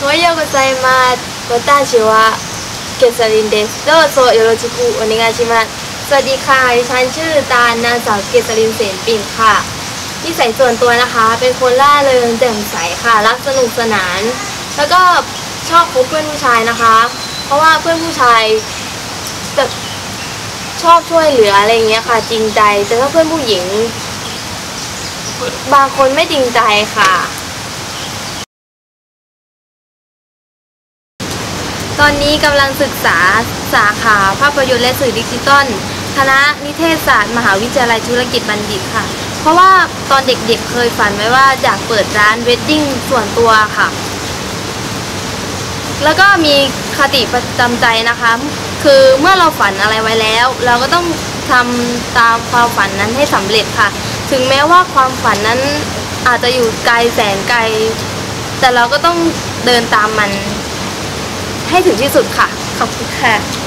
โฮยากุไซม私はเกษรินเดสโดโซโยโรชิคุโอเาชิสวัสดีค่ะฉันชื่อตาลนางสาวเกษรินเสนปิ่นค่ะนิสัยส่วนตัวนะคะ เป็นคนร่าเริงแจ่มใสค่ะ รักสนุกสนาน แล้วก็ชอบคบเพื่อนผู้ชายนะคะ เพราะว่าเพื่อนผู้ชายจะชอบช่วยเหลืออะไรเงี้ยค่ะ จริงใจ แต่ถ้าเพื่อนผู้หญิง บางคนไม่จริงใจค่ะ ตอนนี้กำลังศึกษาสาขาภาพยนตร์และสื่อดิจิตอลคณะนิเทศศาสตร์มหาวิทยาลัยธุรกิจบัณฑิตค่ะ เพราะว่าตอนเด็กๆเคยฝันไว้ว่าอยากเปิดร้านเวดดิ้งส่วนตัวค่ะ แล้วก็มีคติประจำใจนะคะ คือเมื่อเราฝันอะไรไว้แล้ว เราก็ต้องทำตามความฝันนั้นให้สำเร็จค่ะ ถึงแม้ว่าความฝันนั้นอาจจะอยู่ไกลแสนไกล แต่เราก็ต้องเดินตามมัน ให้ถึงที่สุดค่ะ ขอบคุณค่ะ